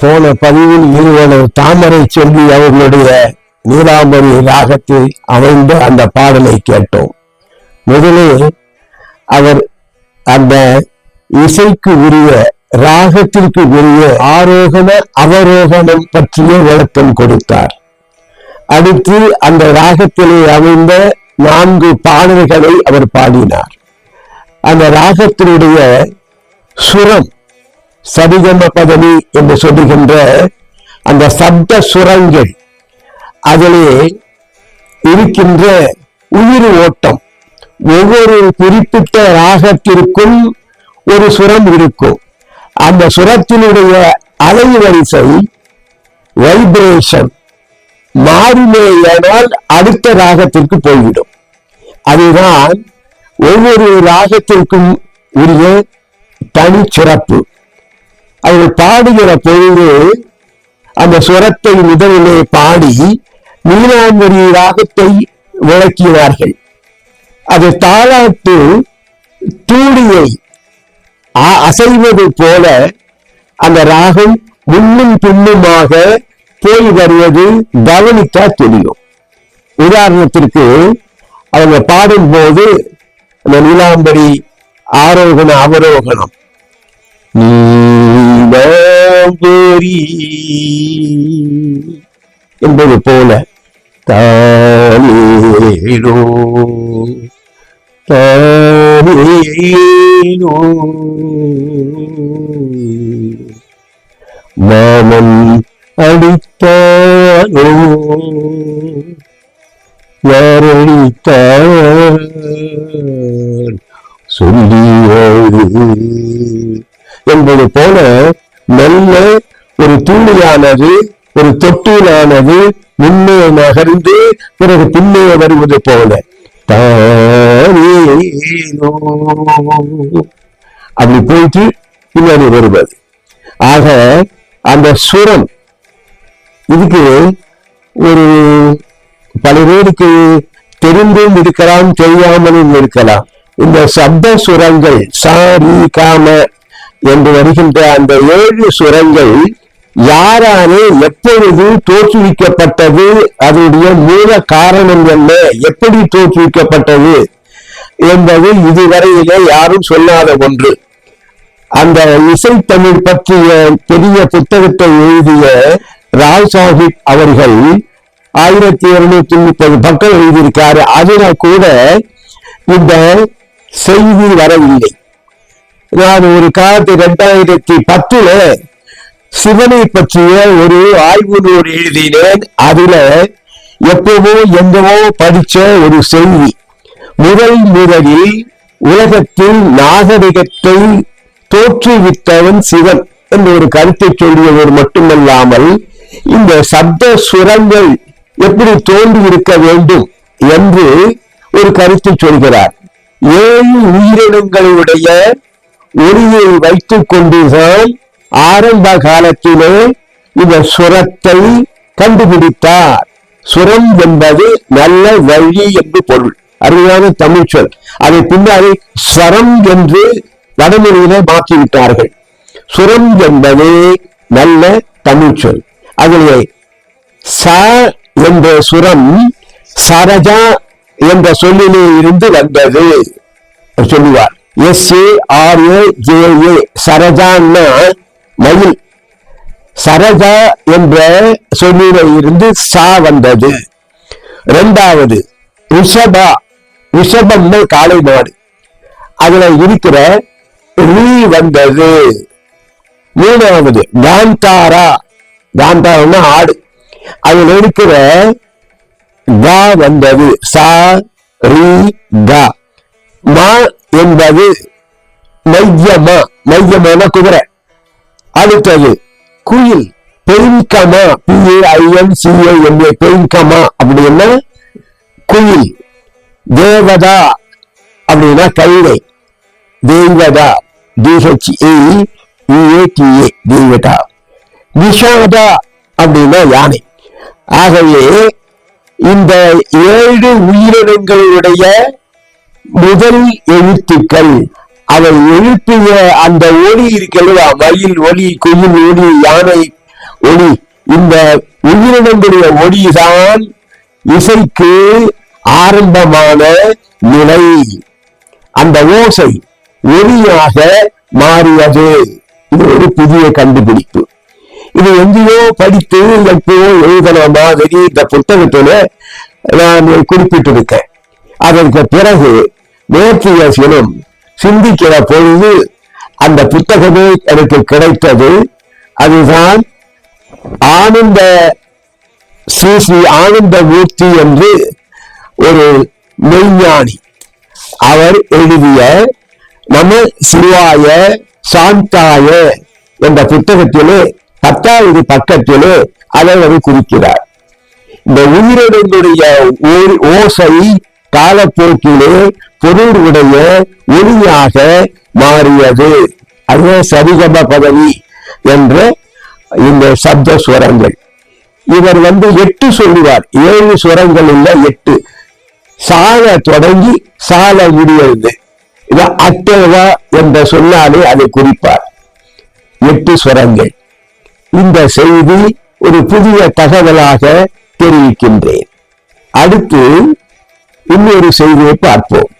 போன பதிவில் இருவர் தாமரை சொல்லி அவர்களுடைய நீலாம்பரி ராகத்தில் அமைந்த அந்த பாடலை கேட்டோம். முதலில் அவர் அந்த இசைக்கு உரிய ராகத்திற்கு உரிய ஆரோகண அவரோகணம் பற்றிய விளக்கம் கொடுத்தார். அடுத்து அந்த ராகத்திலே அமைந்த நான்கு பாடல்களை அவர் பாடினார். அந்த ராகத்தினுடைய சுரம் சரிகம பதனி என்று சொல்லுகின்ற அந்த சப்த சுரங்கள் அதிலே இருக்கின்ற உயிர் ஓட்டம். ஒவ்வொரு குறிப்பிட்ட ராகத்திற்கும் ஒரு சுரம் இருக்கும். அந்த சுரத்தினுடைய அலைவரிசை வைப்ரேஷன் மாறினேயானால் அடுத்த ராகத்திற்கு போய்விடும். அதுதான் ஒவ்வொரு ராகத்திற்கும் உரிய தனி சிறப்பு. அவர்கள் பாடுகிற பொழுது அந்த சுரத்தை முதலிலே பாடி நீலாம்பரி ராகத்தை விளக்கினார்கள். அது தாளாட்டு தூடியை அசைவது போல அந்த ராகம் முன்னும் பின்னுமாக போய் வருவது கவனித்தா தெரியும். உதாரணத்திற்கு அவங்க பாடும்போது அந்த நீலாம்பரி ஆரோகண அவரோகணம். நீலாம்பரி என்பது போல தானேரோ தானேரோ மாமன் அடித்தாரோ யாரடித்தார் சொல்லியோடு என்பது போல நல்ல ஒரு தூணியானது ஒரு தொட்டிலானது முன்னே நகர்ந்து பிறகு பின்னே வருவது போல அப்படி போயிட்டு பின்னாடி வருவது ஆக அந்த சுரம் இதுக்கு ஒரு பல பேருக்கு தெரிந்தும் இருக்கலாம் தெரியாமலும் இருக்கலாம். இந்த சப்த சுரங்கள் சாரி காம என்று வருகின்ற அந்த ஏழு சுரங்கள் யாராலே எப்பொழுது தோற்றுவிக்கப்பட்டது? அதனுடைய மூல காரணம் என்ன? எப்படி தோற்றுவிக்கப்பட்டது? என்பது இதுவரையிலே யாரும் சொல்லாத ஒன்று. அந்த இசைத்தமிழ் பற்றிய பெரிய புத்தகத்தை எழுதிய ராவ் சாஹிப் அவர்கள் ஆயிரத்தி இருநூத்தி முப்பது பக்கம் எழுதியிருக்காரு. அதுல கூட இந்த செய்தி வரவில்லை. நான் ஒரு காலத்து ரெண்டாயிரத்தி பத்துல சிவனை பற்றிய ஒரு ஆய்வு நூல் எழுதினேன். அதுல எப்பவோ எங்கவோ படிச்ச ஒரு செய்தி. முதல் முதலில் உலகத்தில் நாகரிகத்தை தோற்றுவித்தவன் சிவன் என்ற ஒரு கருத்தை சொல்லியவர் மட்டுமல்லாமல் இந்த சப்த சுரங்கள் எப்படி தோன்றியிருக்க வேண்டும் என்று ஒரு கருத்தை சொல்கிறார். ஏழு உயிரினங்களுடைய ஒளியை வைத்துக் கொண்டுதான் ஆரம்ப காலத்திலே இந்த சுரத்தை கண்டுபிடித்தார். சுரம் என்பது நல்ல வழி என்று பொருள். அருமையான தமிழ் சொல். அதை பின்னாடி ஸ்வரம் என்று வடமொழியிலே மாற்றிவிட்டார்கள். சுரம் என்பது நல்ல தமிழ் சொல். அதிலே ச என்ற சுரம் சரஜா என்ற சொல்லிலே இருந்து வந்தது. சொல்லுவார். S A R A J A சரஜான்னா மயில் சரதா என்ற சொல்லில இருந்து சா வந்தது. இரண்டாவது ரிஷபா ரிஷபம்னு காளை மாடு. அதுல இருக்கிற ரீ வந்தது. மூணாவது காந்தாரா. காந்தாரம்னா ஆடு. அதுல இருக்கிற கா வந்தது. சா ரி கா மா என்பது மையமா. மையமான குதிரை. அடுத்தது குயில் பெயின்கமா பிஏஐஎன் சிஏஎம்ஏ பெயின்கமா அப்படின்னா குயில் தேவதா அப்படின்னா கவிதை தேவதா டிஹெச்ஏஇஏடிஏ இஏடிஏ தீவட்டா விஷாதா அப்படின்னா யானை. ஆகவே இந்த ஏழு உயிரினங்களுடைய முதல் எழுத்துக்கள் அவர் எழுப்பிய அந்த ஒளி இருக்கிறதா மயில் ஒளி குயில் ஒளி யானை ஒளி. இந்த உயிரினங்களுடைய ஒளிதான் இசைக்கு ஆரம்பமான நிலை. அந்த ஓசை ஒளியாக மாறியது. இது ஒரு புதிய கண்டுபிடிப்பு. இது எங்கேயோ படித்து எப்போ எழுதின மாதிரி இந்த புத்தகத்துல நான் குறிப்பிட்டிருக்கேன். அதற்கு பிறகு நேற்றைய சினம் சிந்திக்கிற பொழுது அந்த புத்தகமே எனக்கு கிடைத்தது. அதுதான் ஆனந்த ஸ்ரீ ஸ்ரீ ஆனந்தமூர்த்தி என்று ஒரு மெய்ஞானி. அவர் எழுதிய நம சிவாய சாந்தாய என்ற புத்தகத்திலே பத்தாவது பக்கத்திலே அதை அவர் குறிக்கிறார். இந்த உயிரினங்களுடைய ஓசை காலப்போக்கிலே பொருளுடைய ஒளியாக மாறியது. அது சரிகம பதவி என்ற இந்த சப்த ஸ்வரங்கள். இவர் வந்து எட்டு சொல்லுவார். ஏழு சுரங்கள் இல்ல எட்டு. சால தொடங்கி சால முடியது இது அட்டேவா என்ற சொன்னாலே அதை குறிப்பார். எட்டு சுரங்கள் இந்த செய்தி ஒரு புதிய தகவலாக தெரிவிக்கின்றேன். அடுத்து இன்னொரு செய்தியை பார்ப்போம்.